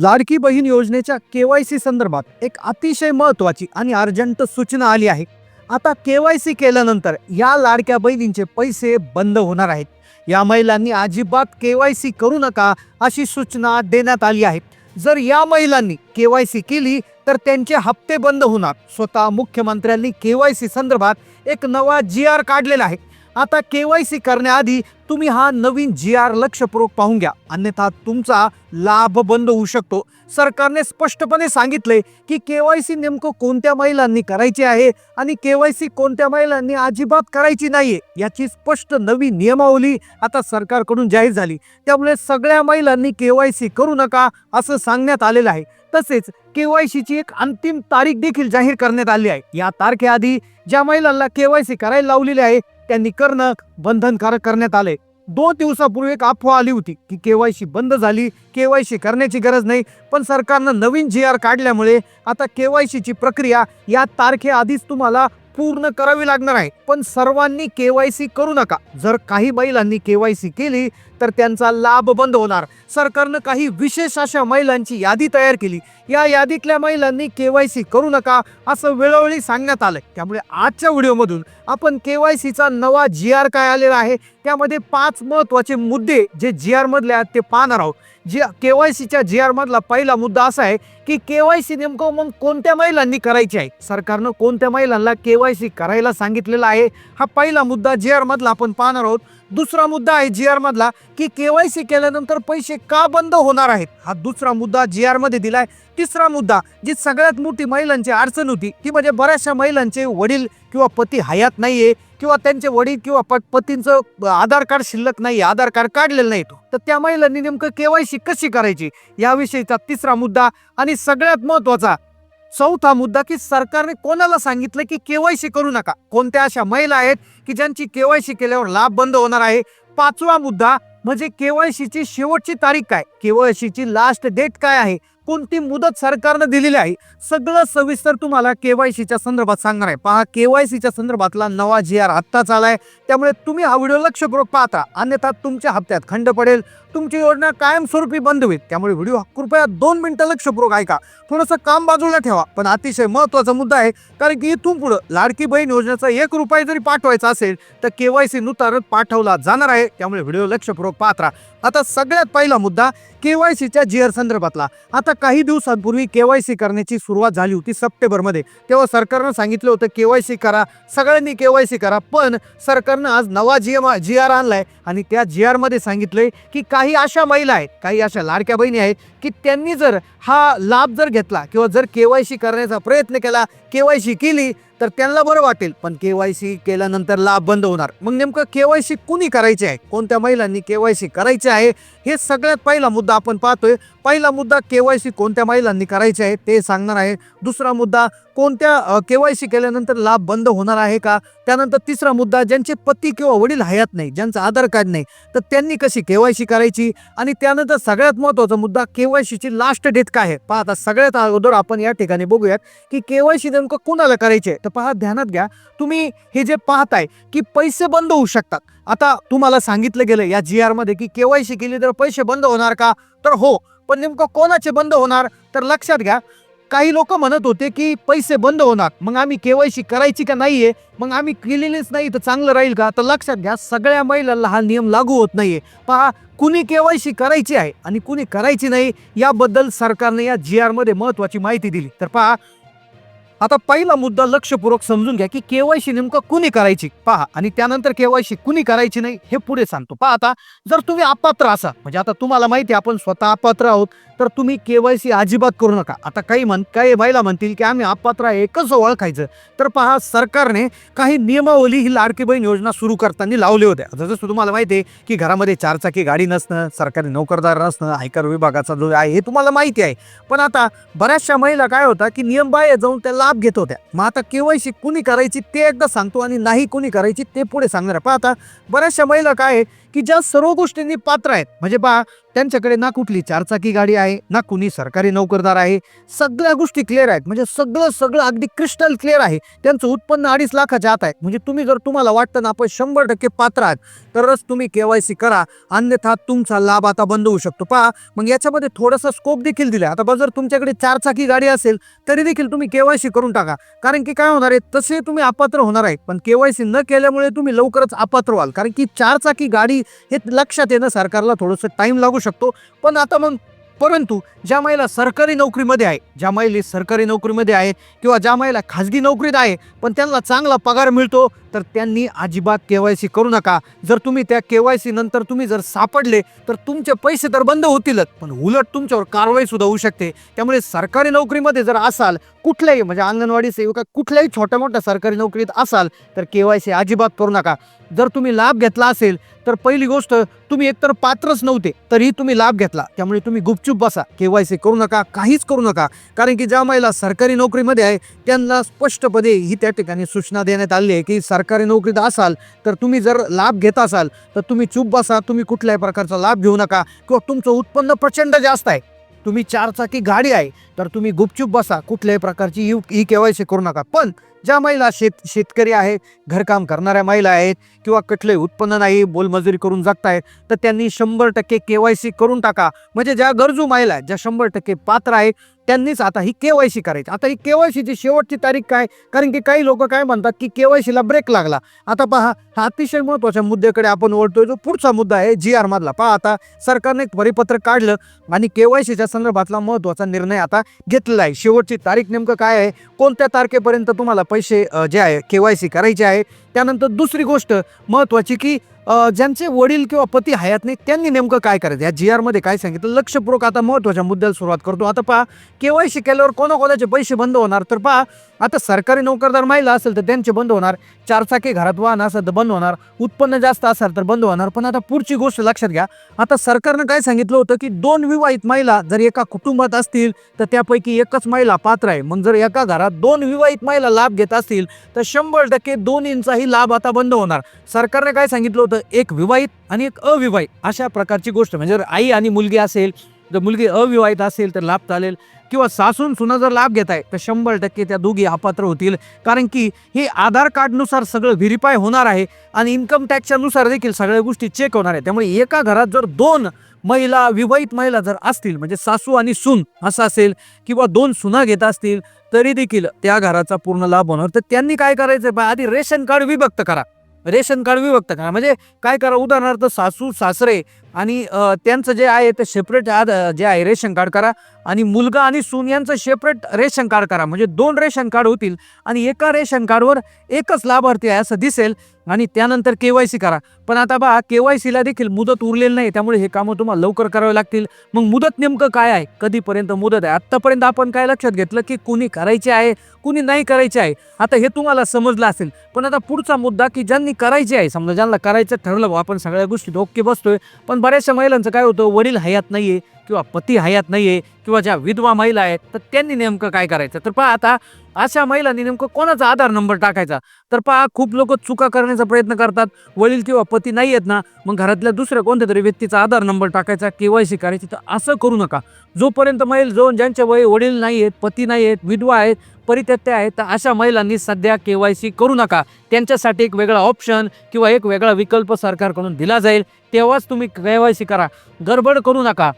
लाडकी बहीण योजनेच्या के Y C संदर्भात एक अतिशय महत्त्वाची आणि अर्जंट सूचना आली आहे. आता के वाय सी केल्यानंतर या लाडक्या बहिणींचे पैसे बंद होणार आहेत. या महिलांनी अजिबात के वाय सी करू नका अशी सूचना देण्यात आली आहे. जर या महिलांनी के वाय सी केली तर त्यांचे हप्ते बंद होणार. स्वतः मुख्यमंत्र्यांनी के वाय सी संदर्भात एक नवा जी आर काढलेला आहे. आता के वाय सी करण्याआधी तुम्ही हा नवीन जी आर लक्षपूर्वक पाहून घ्या. अन्यथा तुमचा लाभ बंद होऊ शकतो. सरकारने स्पष्टपणे सांगितले की के वाय सी नेमकं कोणत्या महिलांनी करायची आहे आणि के वाय सी कोणत्या महिलांनी अजिबात करायची नाहीये याची स्पष्ट नवी नियमावली आता सरकारकडून जाहीर झाली. त्यामुळे सगळ्या महिलांनी के वाय सी करू नका असं सांगण्यात आलेलं आहे. तसेच केवायसीची एक अंतिम तारीख देखील जाहीर करण्यात आली आहे. या तारखेआधी ज्या महिलांना केवायसी करायला लावलेली आहे त्यांनी करणं बंधनकारक करण्यात आले. दोन दिवसापूर्वी एक अफवा आली होती की केवायसी बंद झाली केवायसी करण्याची गरज नाही पण सरकारनं नवीन जी आर काढल्यामुळे आता केवायसीची प्रक्रिया या तारखेआधीच तुम्हाला पूर्ण करावी लागणार आहे. पण सर्वांनी केवायसी करू नका. जर काही महिलांनी केवायसी केली तर त्यांचा लाभ बंद होणार. सरकारनं काही विशेष अशा महिलांची यादी तयार केली. या यादीतल्या महिलांनी केवायसी करू नका असं वेळोवेळी सांगण्यात आलंय. त्यामुळे आजच्या व्हिडिओमधून आपण के वाय सीचा नवा जी आर काय आलेला आहे त्यामध्ये पाच महत्त्वाचे मुद्दे जे जी आरमधले आहेत ते पाहणार आहोत. जे सीच्या जी आर मधला पहिला मुद्दा असा आहे की के वाय सी नेमकं मग कोणत्या महिलांनी करायची आहे? सरकारनं कोणत्या महिलांना के वाय सी करायला सांगितलेला आहे? हा पहिला मुद्दा जी आरमधला आपण पाहणार आहोत. दुसरा मुद्दा आहे जी आरमधला की के वाय सी केल्यानंतर पैसे का बंद होणार आहेत? हा दुसरा मुद्दा जी आरमध्ये दिला आहे तिसरा मुद्दा जी सगळ्यात मोठी महिलांची अडचण होती ती म्हणजे बऱ्याचशा महिलांचे वडील किंवा पती हयात नाही आहे किंवा त्यांचे वडील किंवा प- पतींचं आधार कार्ड शिल्लक नाही आधार कार्ड काढलेलं नाही तो. तर त्या महिलांनी नेमकं केवायसी कशी करायची? याविषयीचा तिसरा मुद्दा आणि सगळ्यात महत्त्वाचा चौथा मुद्दा की सरकारने कोणाला सांगितलं की केवायसी करू नका? कोणत्या अशा महिला आहेत की ज्यांची केवायसी केल्यावर लाभ बंद होणार आहे? पाचवा मुद्दा म्हणजे केवायसीची शेवटची तारीख काय? केवायसीची लास्ट डेट काय आहे? कोणती मुदत सरकारनं दिलेली आहे? सगळं सविस्तर तुम्हाला केवायसीच्या संदर्भात सांगणार आहे. पहा केवायसीच्या संदर्भातला नवा जी आर आत्ताच आलाय त्यामुळे तुम्ही हा व्हिडिओ लक्षपूर्वक पाहता. अन्यथा तुमच्या हप्त्यात खंड पडेल. तुमची योजना कायमस्वरूपी बंद होईल. त्यामुळे व्हिडिओ कृपया दोन मिनिटं लक्षपूर्वक ऐका. थोडंसं काम बाजूला ठेवा. पण अतिशय महत्त्वाचा मुद्दा आहे कारण की इथून पुढं लाडकी बहीण योजनेचा एक रुपये जरी पाठवायचा असेल तर केवायसी नुसारच पाठवला जाणार आहे. त्यामुळे व्हिडिओ लक्षपूर्वक पाहता आता सगळ्यात पहिला मुद्दा के वाय सीच्या जी आर संदर्भातला. आता काही दिवसांपूर्वी के वाय सी करण्याची सुरुवात झाली होती सप्टेंबरमध्ये. तेव्हा सरकारनं सांगितलं होतं के वाय सी करा सगळ्यांनी के वाय सी करा पण सरकारनं आज नवा जी एम जी आर आणलाय आणि त्या जी आरमध्ये सांगितलंय की काही अशा महिला आहेत काही अशा लाडक्या बहिणी आहेत की त्यांनी जर हा लाभ जर घेतला किंवा जर के वाय सी करण्याचा प्रयत्न केला के वाय सी केली तर त्यांना बरं वाटेल पण केवायसी केल्यानंतर लाभ बंद होणार. मग नेमकं केवायसी कुणी करायचे आहे? कोणत्या महिलांनी केवायसी करायचे आहे? हे सगळ्यात पहिला मुद्दा आपण पाहतोय. पहिला मुद्दा केवायसी कोणत्या महिलांनी करायचे आहे ते सांगणार आहे. दुसरा मुद्दा कोणत्या केवायसी केल्यानंतर लाभ बंद होणार आहे का? त्यानंतर तिसरा मुद्दा ज्यांचे पती किंवा वडील हयात नाही ज्यांचं आधार कार्ड नाही तर त्यांनी कशी केवायसी करायची? आणि त्यानंतर सगळ्यात महत्त्वाचा मुद्दा केवायसीची लास्ट डेट काय आहे? पाहता सगळ्यात अगोदर आपण या ठिकाणी बघूयात की केवायसी नेमकं कुणाला करायचे तर पहा ध्यानात घ्या. तुम्ही हे जे पाहताय की पैसे बंद होऊ शकतात. आता तुम्हाला सांगितलं गेलं या जी आरमध्ये की केवायसी केली तर पैसे बंद होणार का? तर हो पण नेमकं कोणाचे बंद होणार? तर लक्षात घ्या. काही लोक म्हणत होते की पैसे बंद होणार. मग आम्ही केवायसी करायची का नाहीये? मग आम्ही केलेलीच नाही तर चांगलं राहील का? तर लक्षात घ्या सगळ्या महिलांना हा नियम लागू होत नाहीये. पहा कुणी केवायसी करायची आहे आणि कुणी करायची नाही याबद्दल सरकारने या जी आरमध्ये महत्त्वाची महत्वाची माहिती दिली. तर पहा आता पहिला मुद्दा लक्षपूर्वक समजून घ्या की केवायसी नेमकं कुणी करायची? पहा आणि त्यानंतर केवायसी कुणी करायची नाही हे पुढे सांगतो. पहा आता जर तुम्ही अपात्र असा म्हणजे आता तुम्हाला माहिती आपण स्वतः अपात्र आहोत. तर तुम्ही केवायसी अजिबात करू नका. आता काही म्हण काही महिला म्हणतील की आम्ही अपात्र आहे ओळखायचं. तर पहा सरकारने काही नियमावली ही लाडकी बहीण योजना सुरू करताना लावल्या होत्या जसं तुम्हाला माहिती आहे की घरामध्ये चारचाकी गाडी नसणं सरकारी नोकरदार नसणं आयकर विभागाचा जो आहे हे तुम्हाला माहिती आहे. पण आता बऱ्याचशा महिला काय होता की नियम बाह्य जाऊन त्या लाभ घेत होत्या. मग आता केवायसी कुणी करायची ते एकदा सांगतो आणि नाही कुणी करायची ते पुढे सांगणार आहे. पहा आता बऱ्याचशा महिला काय आहे की ज्या सर्व गोष्टींनी पात्र आहेत. म्हणजे पहा त्यांच्याकडे ना कुठली चारचाकी गाडी आहे ना कुणी सरकारी नोकरदार आहे. सगळ्या गोष्टी क्लिअर आहेत. म्हणजे सगळं सगळं अगदी क्रिस्टल क्लिअर आहे. त्यांचं उत्पन्न अडीच लाखाच्या आत आहे. म्हणजे तुम्ही जर तुम्हाला वाटतं ना आपण शंभर टक्के पात्र आहात तरच तुम्ही केवायसी करा. अन्यथा तुमचा लाभ आता बंद होऊ शकतो. पहा मग याच्यामध्ये थोडासा स्कोप देखील दिला आता जर तुमच्याकडे चारचाकी गाडी असेल तरी देखील तुम्ही केवायसी करून टाका. कारण की काय होणार आहे तसे तुम्ही अपात्र होणार आहे पण केवायसी न केल्यामुळे तुम्ही लवकरच अपात्र व्हाल. कारण की चारचाकी गाडी हे लक्षात येणं सरकारला थोडंसं टाइम लागू शकतो. पण आता मग परंतु ज्या महिला सरकारी नोकरीमध्ये आहे ज्या महिला सरकारी नोकरीमध्ये आहे किंवा ज्या महिला खाजगी नोकरीत आहे पण त्यांना चांगला पगार मिळतो तर त्यांनी अजिबात के वाय सी करू नका. जर तुम्ही त्या के वाय सी नंतर तुम्ही जर सापडले तर तुमचे पैसे तर बंद होतीलच पण उलट तुमच्यावर कारवाई सुद्धा होऊ शकते. त्यामुळे सरकारी नोकरीमध्ये जर असाल कुठल्याही म्हणजे अंगणवाडी सेविका कुठल्याही छोट्या मोठ्या सरकारी नोकरीत असाल तर के वाय सी अजिबात करू नका. जर तुम्ही लाभ घेतला असेल तर पहिली गोष्ट तुम्ही एकतर पात्रच नव्हते तरीही तुम्ही लाभ घेतला. त्यामुळे तुम्ही चुप बसा. के वाय सी करू नका काहीच करू नका. कारण की ज्या महिला सरकारी नोकरीमध्ये आहे त्यांना स्पष्टपणे ही त्या ठिकाणी सूचना देण्यात आली आहे की सरकारी नोकरीत असाल तर तुम्ही जर लाभ घेत असाल तर तुम्ही चूप बसा तुम्ही कुठल्याही प्रकारचा लाभ घेऊ नका किंवा तुमचं उत्पन्न प्रचंड जास्त आहे. तुम्ही चारचाकी गाडी आहे तर तुम्ही गुपचूप बसा कुठल्याही प्रकारची U E K Y C करू नका. पण ज्या महिला शेत शेतकरी आहे घरकाम करणाऱ्या महिला आहेत किंवा कठले उत्पन्न नाही बोलमजुरी करून जगतायत तर त्यांनी शंभर टक्के के वाय सी करून टाका. म्हणजे ज्या गरजू महिला आहेत ज्या शंभर टक्के पात्र आहे त्यांनीच आता ही के वाय सी करायची. आता ही के वाय सीची शेवटची तारीख काय? कारण की काही लोक काय म्हणतात की के वाय सीला ब्रेक लागला. आता पहा हा अतिशय महत्त्वाच्या मुद्द्याकडे आपण वळतोय. जो पुढचा मुद्दा आहे जी आर मधला. पहा आता सरकारने एक परिपत्रक काढलं आणि के वाय सीच्या संदर्भातला महत्त्वाचा निर्णय आता घेतलेला आहे. शेवटची तारीख नेमकं काय आहे? कोणत्या तारखेपर्यंत तुम्हाला पैसे जे आहे के वाय सी करायचे आहे? त्यानंतर दुसरी गोष्ट महत्त्वाची की ज्यांचे वडील किंवा पती हयात नाही त्यांनी नेमकं काय करायचं? या जी आरमध्ये काय सांगितलं? लक्षपूर्वक आता महत्त्वाच्या मुद्द्याला सुरुवात करतो. आता पहा के वाय सी केल्यावर कोणाकोणाचे पैसे बंद होणार? तर पहा आता सरकारी नोकरदार महिला असेल तर त्यांचे बंद होणार. चारचाकी घरात वाहन असेल तर बंद होणार. उत्पन्न जास्त असेल तर बंद होणार. पण आता पुढची गोष्ट लक्षात घ्या. आता सरकारनं काय सांगितलं होतं की दोन विवाहित महिला जर एका कुटुंबात असतील तर त्यापैकी एकच महिला पात्र आहे. मग जर एका घरात दोन विवाहित महिला लाभ घेत असतील तर शंभर टक्के दोन्हींचाही लाभ आता बंद होणार. सरकारने काय सांगितलं होतं? एक विवाहित आणि एक अविवाहित अशा प्रकारची गोष्ट. म्हणजे जर आई आणि मुलगी असेल जर मुलगी अविवाहित असेल तर लाभ चालेल. किंवा सासून सुना जर लाभ घेत आहे तर शंभर टक्के त्या दोघी अपात्र होतील. कारण की हे आधार कार्डनुसार सगळं व्हेरीफाय होणार आहे आणि इन्कम टॅक्सच्या नुसार देखील सगळ्या गोष्टी चेक होणार आहे. त्यामुळे एका घरात जर दोन महिला विवाहित महिला जर असतील म्हणजे सासू आणि सून असं असेल किंवा दोन सुना घेत असतील तरी देखील त्या घराचा पूर्ण लाभ होणार. तर त्यांनी काय करायचं बा आधी रेशन कार्ड विभक्त करा. रेशन कार्ड विभक्त करा. म्हणजे काय करा उदाहरणार्थ सासू सासरे आणि त्यांचं जे आहे ते सेपरेट जे आहे रेशन कार्ड करा आणि मुलगा आणि सून यांचं सेपरेट रेशन कार्ड करा. म्हणजे दोन रेशन कार्ड होतील आणि एका रेशन कार्डवर एकच लाभार्थी आहे असं दिसेल आणि त्यानंतर के वाय सी करा. पण आता बा के वाय सीला देखील मुदत उरलेली नाही त्यामुळे हे कामं तुम्हाला लवकर करावे लागतील. मग मुदत नेमकं काय आहे? कधीपर्यंत मुदत आहे? आत्तापर्यंत आपण काय लक्षात घेतलं की कुणी करायचे आहे कुणी नाही करायचे आहे? आता हे तुम्हाला समजलं असेल. पण आता पुढचा मुद्दा की ज्यांनी करायचे आहे समजा ज्यांना करायचं ठरलं बुवा, आपण सगळ्या गोष्टी ओके बसतोय पण बऱ्याचशा महिलांचं काय होतं वडील हयात नाहीये. किंवा पती हयात नाही आहे किंवा ज्या विधवा महिला आहेत तर त्यांनी नेमकं काय करायचं? तर पहा आता अशा महिलांनी नेमकं कोणाचा आधार नंबर टाकायचा? तर पहा खूप लोक चुका करण्याचा प्रयत्न करतात. वडील किंवा पती नाही आहेत ना मग घरातल्या दुसऱ्या कोणत्या तरी व्यक्तीचा आधार नंबर टाकायचा के वाय सी करायची तर असं करू नका. जोपर्यंत महिला जो ज्यांच्या वय वडील नाही आहेत पती नाही आहेत विधवा आहेत परित्यत्या आहेत तर अशा महिलांनी सध्या के वाय सी करू नका. त्यांच्यासाठी एक वेगळा ऑप्शन किंवा एक वेगळा विकल्प सरकारकडून दिला जाईल. तेव्हाच तुम्ही के वाय सी करा. गडबड करू नका.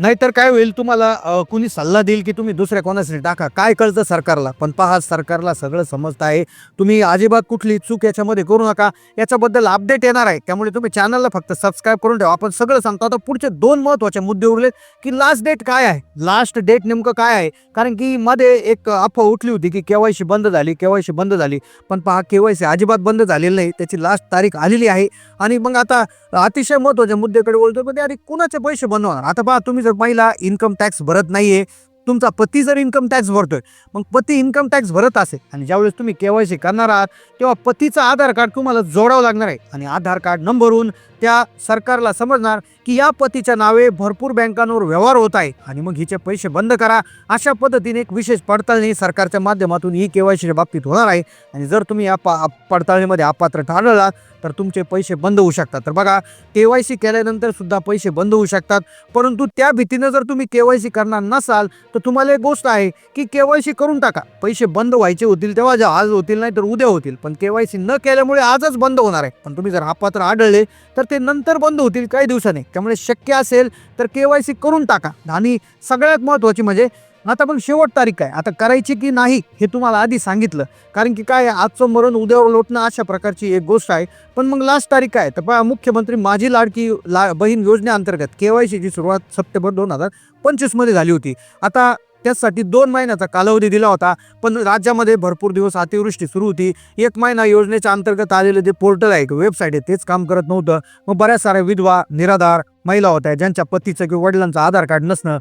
नाहीतर काय होईल तुम्हाला कुणी सल्ला देईल की तुम्ही दुसऱ्या कोणासाठी टाका? काय कळतं सरकारला? पण पहा सरकारला सगळं समजतं आहे. तुम्ही अजिबात कुठली चूक याच्यामध्ये करू नका. याच्याबद्दल अपडेट येणार आहे. त्यामुळे तुम्ही चॅनलला फक्त सबस्क्राईब करून ठेवा. आपण सगळं सांगतो. आता पुढचे दोन महत्त्वाचे मुद्दे उरलेत की लास्ट डेट काय आहे? लास्ट डेट नेमकं काय आहे? कारण की मध्ये एक अफवा उठली होती की केवायसी बंद झाली केवायसी बंद झाली. पण पहा केवायसी अजिबात बंद झालेली नाही. त्याची लास्ट तारीख आलेली आहे. आणि मग आता अतिशय महत्त्वाच्या मुद्द्याकडे बोलतो पण अरे कुणाचे पैसे बनवणार आता पहा तुम्ही जर महिला इन्कम टॅक्स भरत नाहीये. तुमचा पती जर इन्कम टॅक्स भरतोय मग पती इन्कम टॅक्स भरत असेल आणि ज्यावेळेस तुम्ही केवायसी करणार आहात तेव्हा पतीचा आधार कार्ड तुम्हाला जोडावं लागणार आहे. आणि आधार कार्ड नंबरहून त्या सरकारला समजणार की या पतीच्या नावे भरपूर बँकांवर व्यवहार होत आहे. आणि मग हिचे पैसे बंद करा. अशा पद्धतीने एक विशेष पडताळणी सरकारच्या माध्यमातून ही केवायसीच्या बाबतीत होणार आहे. आणि जर तुम्ही या पा पडताळणीमध्ये अपात्र ठरला तर तुमचे पैसे बंद होऊ शकतात. तर बघा के वाय सी केल्यानंतर सुद्धा पैसे बंद होऊ शकतात. परंतु त्या भीतीनं जर तुम्ही के वाय सी करणार नसाल तर तुम्हाला एक गोष्ट आहे की के वाय सी करून टाका. पैसे बंद व्हायचे होतील तेव्हा जे आज होतील नाही तर उद्या होतील. पण के वाय सी न केल्यामुळे आजच बंद होणार आहे. पण तुम्ही जर अपात्र आढळले तर ते नंतर बंद होतील काही दिवसांनी. त्यामुळे शक्य असेल तर के वाय सी करून टाका. आणि सगळ्यात महत्त्वाची म्हणजे आता पण शेवट तारीख काय? आता करायची की नाही हे तुम्हाला आधी सांगितलं. कारण की काय आहे, आजचं मरण उद्यावर लोटणं अशा प्रकारची एक गोष्ट आहे. पण मग लास्ट तारीख काय? तर पहा मुख्यमंत्री माझी लाडकी ला बहीण योजनेअंतर्गत के वाय सीची सुरुवात सप्टेंबर दोन हजार पंचवीसमध्ये झाली होती. आता त्याचसाठी दोन महिन्याचा कालावधी दिला होता. पण राज्यामध्ये भरपूर दिवस अतिवृष्टी सुरू होती. एक महिना योजनेच्या अंतर्गत आलेलं जे पोर्टल आहे वेबसाईट आहे तेच काम करत नव्हतं. मग बऱ्याच साऱ्या विधवा निराधार महिला होत्या ज्यांच्या पतीचं किंवा वडिलांचं आधार कार्ड नसणं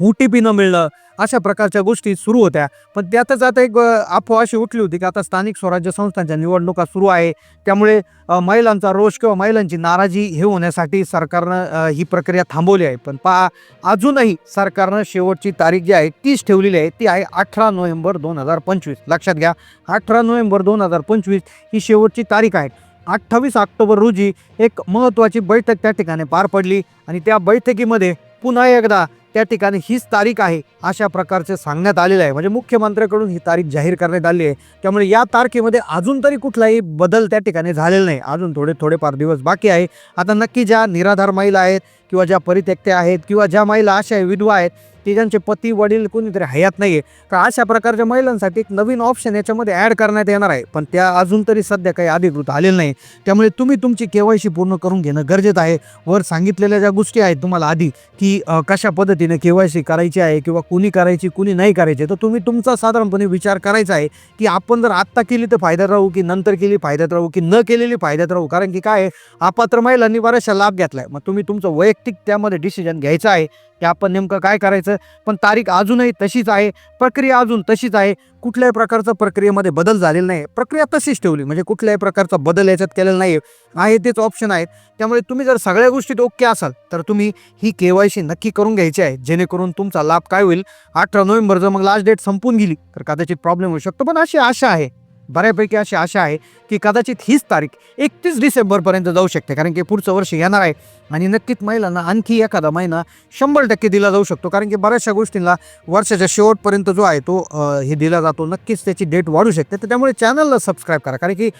ओ टी पी न मिळणं अशा प्रकारच्या गोष्टी सुरू होत्या. पण त्यातच आता एक अफवा अशी उठली होती की आता स्थानिक स्वराज्य संस्थांच्या निवडणुका सुरू आहे. त्यामुळे महिलांचा रोष किंवा महिलांची नाराजी हे होण्यासाठी सरकारनं ही प्रक्रिया थांबवली आहे. पण पहा अजूनही सरकारनं शेवटची तारीख जी आहे तीच ठेवलेली आहे. ती आहे अठरा नोव्हेंबर दोन हजार पंचवीस. लक्षात घ्या अठरा नोव्हेंबर दोन हजार पंचवीस ही शेवटची तारीख आहे. अठ्ठावीस ऑक्टोबर रोजी एक महत्त्वाची बैठक त्या ठिकाणी पार पडली आणि त्या बैठकीमध्ये पुन्हा एकदा त्या ठिकाणी हीच तारीख आहे अशा प्रकारचे सांगण्यात आलेलं आहे. म्हणजे मुख्यमंत्र्याकडून ही तारीख जाहीर करण्यात आली आहे. त्यामुळे या तारखेमध्ये अजून तरी कुठलाही बदल त्या ठिकाणी झालेला नाही. अजून थोडे थोडेफार दिवस बाकी आहे. आता नक्की ज्या निराधार महिला आहेत किंवा ज्या परित्यक्त्या आहेत किंवा ज्या महिला अशा आहे, विधवा आहेत की ज्यांचे पती वडील कोणीतरी हयात नाही आहे तर अशा प्रकारच्या महिलांसाठी एक नवीन ऑप्शन याच्यामध्ये ॲड करण्यात येणार आहे. पण त्या अजून तरी सध्या काही अधिकृत आलेलं नाही त्यामुळे तुम्ही तुमची केवायसी पूर्ण करून घेणं गरजेचं आहे. वर सांगितलेल्या ज्या गोष्टी आहेत तुम्हाला आधी की कशा पद्धतीने के वाय सी करायची आहे किंवा कुणी करायची कुणी नाही करायची तर तुम्ही तुमचा साधारणपणे विचार करायचा आहे की आपण जर आत्ता केली तर फायद्यात राहू की नंतर केली फायद्यात राहू की न केलेली फायद्यात राहू? कारण की काय आहे, अपात्र महिलांनी बऱ्याचशा लाभ घेतला आहे मग तुम्ही तुमचं वैयक्तिक त्यामध्ये डिसिजन घ्यायचं आहे. की आपण नेमकं काय करायचं? पण तारीख अजूनही तशीच आहे. प्रक्रिया अजून तशीच आहे. कुठल्याही प्रकारचं प्रक्रियेमध्ये बदल झालेला नाही. प्रक्रिया तशीच ठेवली. म्हणजे कुठल्याही प्रकारचा बदल याच्यात केलेला नाही आहे तेच ऑप्शन आहेत. त्यामुळे तुम्ही जर सगळ्या गोष्टीत ओके असाल तर तुम्ही ही के वाय सी नक्की करून घ्यायची आहे. जेणेकरून तुमचा लाभ काय होईल? अठरा नोव्हेंबर जर मग लास्ट डेट संपून गेली. तर कदाचित प्रॉब्लेम होऊ शकतो. पण अशी आशा आहे. बऱ्यापैकी अशी आशा आहे की कदाचित हीच तारीख एकतीस डिसेंबरपर्यंत जाऊ शकते कारण की पुढचं वर्ष येणार आहे आणि नक्कीच महिलांना आणखी एखादा महिना शंभर टक्के दिला जाऊ शकतो कारण की बऱ्याचशा गोष्टींना वर्षाच्या शेवटपर्यंत जो आहे तो हे दिला जातो. नक्कीच त्याची डेट वाढू शकते. तर त्यामुळे चॅनलला सबस्क्राईब करा कारण की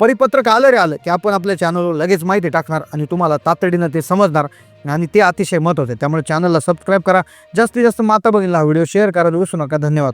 परिपत्रक आलं रे आलं की आपण आपल्या चॅनलवर लगेच माहिती टाकणार आणि तुम्हाला तातडीनं ते समजणार आणि ते अतिशय महत्त्वाचं आहे. त्यामुळे चॅनलला सबस्क्राईब करा. जास्तीत जास्त माता बघितला हा व्हिडिओ शेअर करायला विसरू नका. धन्यवाद.